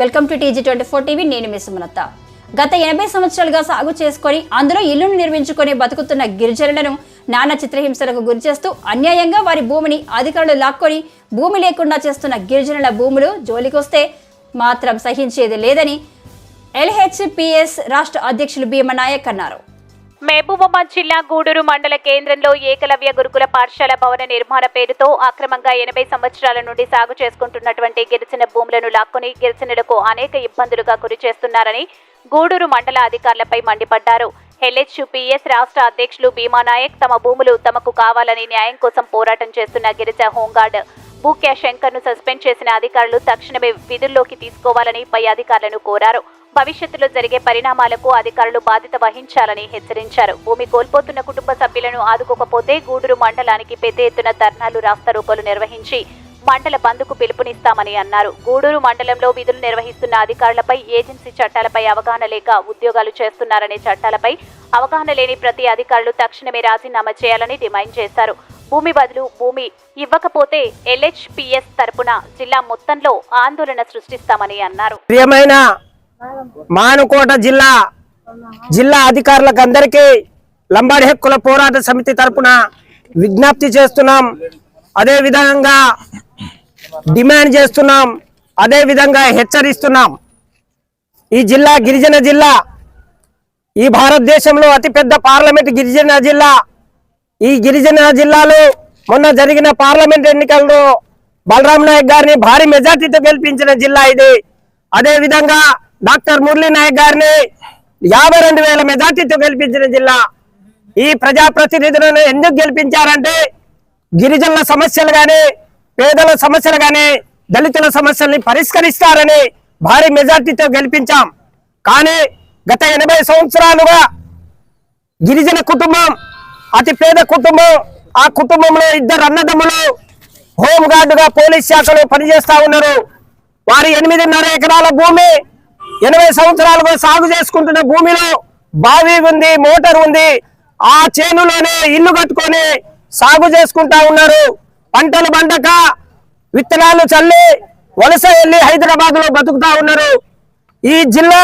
Welcome to TG twenty four TV నేను మీ సుమలత. గత ఎనభై సంవత్సరాలుగా సాగు చేసుకొని అందులో ఇల్లును నిర్మించుకొని బతుకుతున్న గిరిజనులను నానా చిత్రహింసలకు గురిచేస్తూ అన్యాయంగా వారి భూమిని అధికారులు లాక్కొని భూమి లేకుండా చేస్తున్న గిరిజనుల భూములు జోలికొస్తే మాత్రం సహించేది లేదని ఎల్హెచ్పిఎస్ రాష్ట్ర అధ్యక్షులు భీమనాయక్ అన్నారు. మహబూబాబాద్ జిల్లా గూడూరు మండల కేంద్రంలో ఏకలవ్య గురుకుల పాఠశాల భవన నిర్మాణ పేరుతో అక్రమంగా ఎనభై సంవత్సరాల నుండి సాగు చేసుకుంటున్నటువంటి గిరిజన భూములను లాక్కొని గిరిజనులకు అనేక ఇబ్బందులుగా గురి చేస్తున్నారని గూడూరు మండల అధికారులపై మండిపడ్డారు. హెల్హెచ్యుపిఎస్ రాష్ట్ర అధ్యక్షులు భీమానాయక్ తమ భూములు తమకు కావాలని న్యాయం కోసం పోరాటం చేస్తున్న గిరిజ హోంగార్డ్ బూక్యా శంకర్ను సస్పెండ్ చేసిన అధికారులు తక్షణమే విధుల్లోకి తీసుకోవాలని పై అధికారులను కోరారు. భవిష్యత్తులో జరిగే పరిణామాలకు అధికారులు బాధ్యత వహించాలని హెచ్చరించారు. భూమి కోల్పోతున్న కుటుంబ సభ్యులను ఆదుకోకపోతే గూడూరు మండలానికి పెద్ద ఎత్తున ధర్నాలు రాస్తారోకోలు నిర్వహించి మండల బంద్కు పిలుపునిస్తామని అన్నారు. గూడూరు మండలంలో విధులు నిర్వహిస్తున్న అధికారులపై ఏజెన్సీ చట్టాలపై అవగాహన లేక ఉద్యోగాలు చేస్తున్నారనే చట్టాలపై అవగాహన లేని ప్రతి అధికారులు తక్షణమే రాజీనామా చేయాలని డిమాండ్ చేశారు. భూమి బదులు భూమి ఇవ్వకపోతే ఎల్హెచ్పిఎస్ తరపున జిల్లా మొత్తంలో ఆందోళన సృష్టిస్తామని అన్నారు. ప్రియమైన మానుకోట జిల్లా జిల్లా అధికారులకు అందరికీ లంబాడి హక్కుల పోరాట సమితి తరపున విజ్ఞప్తి చేస్తున్నాం. అదే విధంగా డిమాండ్ చేస్తున్నాం. అదే విధంగా హెచ్చరిస్తున్నాం. ఈ జిల్లా గిరిజన జిల్లా ఈ భారతదేశంలో అతిపెద్ద పార్లమెంట్ గిరిజన జిల్లా ఈ గిరిజన జిల్లాలో మొన్న జరిగిన పార్లమెంట్ ఎన్నికల్లో బలరాం నాయక్ గారిని భారీ మెజార్టీతో గెలిపించిన జిల్లా ఇది. అదే విధంగా డాక్టర్ మురళీ నాయక్ గారిని యాభై రెండు వేల మెజార్టీతో గెలిపించిన జిల్లా. ఈ ప్రజాప్రతినిధులను ఎందుకు గెలిపించారంటే గిరిజనుల సమస్యలు కానీ పేదల సమస్యలు కానీ దళితుల సమస్యల్ని పరిష్కరిస్తారని భారీ మెజార్టీతో గెలిపించాం. కానీ గత ఎనభై సంవత్సరాలుగా గిరిజన కుటుంబం అతి పేద కుటుంబం ఆ కుటుంబంలో ఇద్దరు అన్నదమ్ములు హోమ్ గార్డుగా పోలీస్ శాఖలో పనిచేస్తా ఉన్నారు. వారి ఎనిమిదిన్నర ఎకరాల భూమి ఎనభై సంవత్సరాలుగా సాగు చేసుకుంటున్న భూమిలో బావి ఉంది మోటార్ ఉంది. ఆ చేనులోనే ఇల్లు కట్టుకొని సాగు చేసుకుంటా ఉన్నారు. పంటలు పండక విత్తనాలు చల్లి వలస వెళ్ళి హైదరాబాద్లో బతుకుతా ఉన్నారు. ఈ జిల్లా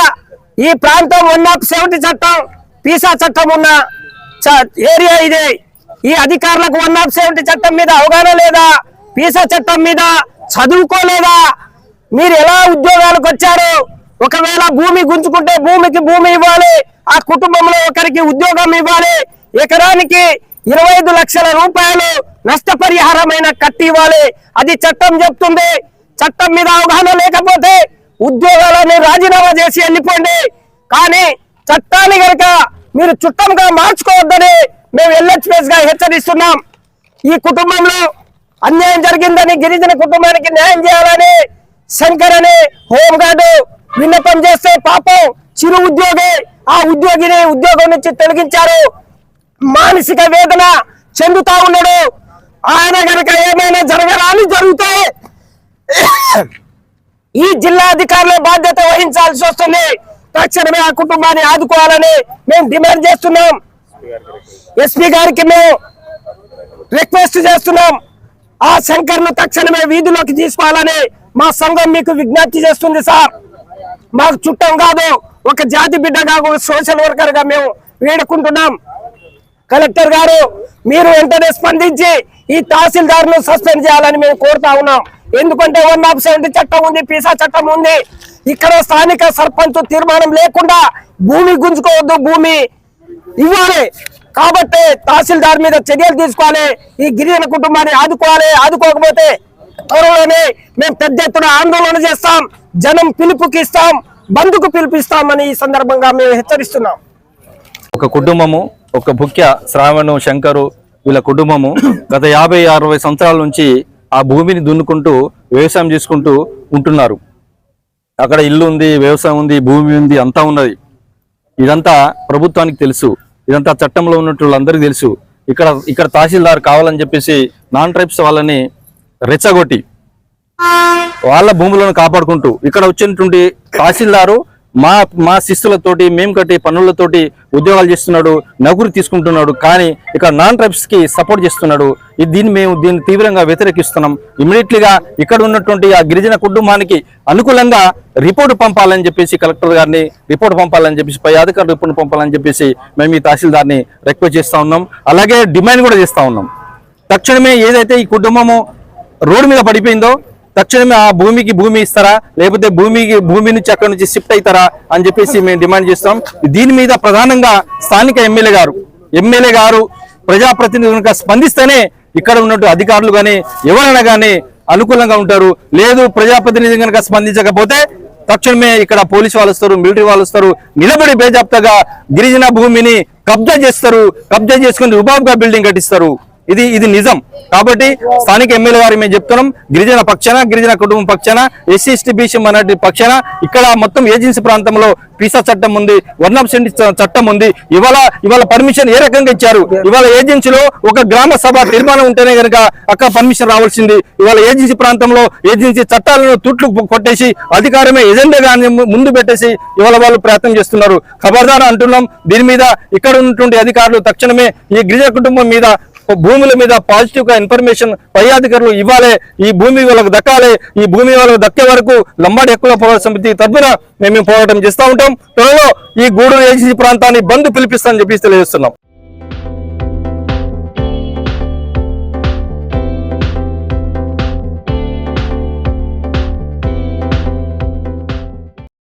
ఈ ప్రాంతం వన్ ఆఫ్ సెవెంటీ చట్టం పీసా చట్టం ఉన్న ఏరియా ఇది. ఈ అధికారులకు వన్ ఆఫ్ సెవెంటీ చట్టం మీద అవగాహన లేదా? పీసా చట్టం మీద చదువుకోలేదా? మీరు ఎలా ఉద్యోగాలకు వచ్చారు? ఒకవేళ భూమి గుంజుకుంటే భూమికి భూమి ఇవ్వాలి. ఆ కుటుంబంలో ఒకరికి ఉద్యోగం ఇవ్వాలి. ఎకరానికి ఇరవై ఐదు లక్షల రూపాయలు నష్టపరిహారమైన కట్టి ఇవ్వాలి. అది చట్టం చెప్తుంది. చట్టం మీద అవగాహన లేకపోతే ఉద్యోగాలని రాజీనామా చేసి వెళ్ళిపోండి కానీ చట్టాన్ని కనుక మీరు చుట్టంగా మార్చుకోవద్దని మేము ఎల్హెచ్పిఎస్గా హెచ్చరిస్తున్నాం. ఈ కుటుంబంలో అన్యాయం జరిగిందని గిరిజన కుటుంబానికి న్యాయం చేయాలని శంకర్ అని హోంగార్డు విన్నపం చేస్తే పాపం చిరు ఉద్యోగి ఆ ఉద్యోగిని ఉద్యోగం నుంచి తొలగించారు. మానసిక వేదన చెందుతా ఉన్నాడు. ఆయన గనక ఏమైనా జరగరాని జరుగుతాయి ఈ జిల్లా అధికారుల బాధ్యత వహించాల్సి వస్తుంది. తక్షణమే ఆ కుటుంబాన్ని ఆదుకోవాలని మేము డిమాండ్ చేస్తున్నాం. ఎస్పీ గారికి మేము రిక్వెస్ట్ చేస్తున్నాం. ఆ శంకర్ను తక్షణమే వీధిలోకి తీసుకోవాలని మా సంఘం మీకు విజ్ఞప్తి చేస్తుంది సార్. మాకు చుట్టం కాదు ఒక జాతి బిడ్డగా ఒక సోషల్ వర్కర్గా మేము వేడుకుంటున్నాం. కలెక్టర్ గారు మీరు వెంటనే స్పందించి ఈ తహసీల్దార్ను సస్పెండ్ చేయాలని మేము కోరుతా ఉన్నాం. ఎందుకంటే వన్ ఆఫ్ సెవెంటీ చట్టం ఉంది పీసా చట్టం ఉంది. ఇక్కడ స్థానిక సర్పంచ్ తీర్మానం లేకుండా భూమి గుంజుకోవద్దు భూమి ఇవ్వాలి. కాబట్టి తహసీల్దార్ మీద చర్యలు తీసుకోవాలి. ఈ గిరిజన కుటుంబాన్ని ఆదుకోవాలి. ఆదుకోకపోతే త్వరలోనే మేము పెద్ద ఎత్తున ఆందోళన చేస్తాం. జనం పిలుపుకి ఇస్తాం. బంధుకు పిలుపిస్తామని ఈ సందర్భంగా మేము హెచ్చరిస్తున్నాం. ఒక కుటుంబము ఒక ముఖ్య శ్రావణు శంకరు వీళ్ళ కుటుంబము గత యాభై అరవై సంవత్సరాల నుంచి ఆ భూమిని దున్నుకుంటూ వ్యవసాయం చేసుకుంటూ ఉంటున్నారు. అక్కడ ఇల్లు ఉంది వ్యవసాయం ఉంది భూమి ఉంది అంతా ఉన్నది. ఇదంతా ప్రభుత్వానికి తెలుసు. ఇదంతా చట్టంలో ఉన్నట్టు వాళ్ళందరికీ తెలుసు. ఇక్కడ ఇక్కడ తహసీల్దార్ కావాలని చెప్పేసి నాన్ ట్రైబ్స్ వాళ్ళని రెచ్చగొట్టి వాళ్ళ భూములను కాపాడుకుంటూ ఇక్కడ వచ్చినటువంటి తహసీల్దారు మా మా శిస్తులతోటి మేము కట్టే పనులతోటి ఉద్యోగాలు చేస్తున్నాడు నౌకరి తీసుకుంటున్నాడు కానీ ఇక్కడ నాన్ ట్రైబ్స్కి సపోర్ట్ చేస్తున్నాడు. దీన్ని మేము దీన్ని తీవ్రంగా వ్యతిరేకిస్తున్నాం. ఇమీడియట్లీగా ఇక్కడ ఉన్నటువంటి ఆ గిరిజన కుటుంబానికి అనుకూలంగా రిపోర్ట్ పంపాలని చెప్పేసి కలెక్టర్ గారిని రిపోర్ట్ పంపాలని చెప్పేసి పై అధికారులు రిపోర్ట్ పంపాలని చెప్పేసి మేము ఈ తహసీల్దార్ని రిక్వెస్ట్ చేస్తూ ఉన్నాం. అలాగే డిమాండ్ కూడా చేస్తూ ఉన్నాం. తక్షణమే ఏదైతే ఈ కుటుంబము రోడ్డు మీద పడిపోయిందో తక్షణమే ఆ భూమికి భూమి ఇస్తారా? లేకపోతే భూమికి భూమి నుంచి అక్కడ నుంచి షిఫ్ట్ అవుతారా? అని చెప్పేసి మేము డిమాండ్ చేస్తాం దీని మీద ప్రధానంగా స్థానిక ఎమ్మెల్యే గారు ఎమ్మెల్యే గారు ప్రజాప్రతినిధులు స్పందిస్తేనే ఇక్కడ ఉన్నట్టు అధికారులు కానీ ఎవరైనా కానీ అనుకూలంగా ఉంటారు. లేదు ప్రజాప్రతినిధి కనుక స్పందించకపోతే తక్షణమే ఇక్కడ పోలీసు వాళ్ళు వస్తారు మిలిటరీ వాళ్ళు వస్తారు. నిలబడి బేజాప్తగా గిరిజన భూమిని కబ్జా చేస్తారు. కబ్జా చేసుకుని రుబాబ్గా బిల్డింగ్ కట్టిస్తారు. ఇది ఇది నిజం. కాబట్టి స్థానిక ఎమ్మెల్యే గారు మేము చెప్తున్నాం గిరిజన పక్షాన గిరిజన కుటుంబం పక్షాన ఎస్సీ ఎస్టీ బీసీ మైనార్టీ పక్షాన ఇక్కడ మొత్తం ఏజెన్సీ ప్రాంతంలో పీసా చట్టం ఉంది వర్ణం చట్టం ఉంది. ఇవాళ ఇవాళ పర్మిషన్ ఏ రకంగా ఇచ్చారు? ఇవాళ ఏజెన్సీలో ఒక గ్రామ సభ తీర్మానం ఉంటేనే కనుక అక్కడ పర్మిషన్ రావాల్సింది. ఇవాళ ఏజెన్సీ ప్రాంతంలో ఏజెన్సీ చట్టాలను తుట్లు కొట్టేసి అధికారమే ఎజెండా ముందు పెట్టేసి ఇవాళ వాళ్ళు ప్రయత్నం చేస్తున్నారు. ఖబర్దార్ అంటున్నాం దీని మీద ఇక్కడ ఉన్నటువంటి అధికారులు తక్షణమే ఈ గిరిజన కుటుంబం మీద భూముల మీద పాజిటివ్గా ఇన్ఫర్మేషన్ పై అధికారులు ఇవ్వాలి. ఈ భూమి వాళ్ళకు దక్కాలి. ఈ భూమి వాళ్ళకు దక్కే వరకు లంబాడి హక్కుల పోరాట సమితి తరఫున మేము పోరాటం చేస్తూ ఉంటాం. త్వరలో ఈ గూడూరు ఏజీసీ ప్రాంతాన్ని బంద్ పిలిపిస్తామని చెప్పి తెలియజేస్తున్నాం.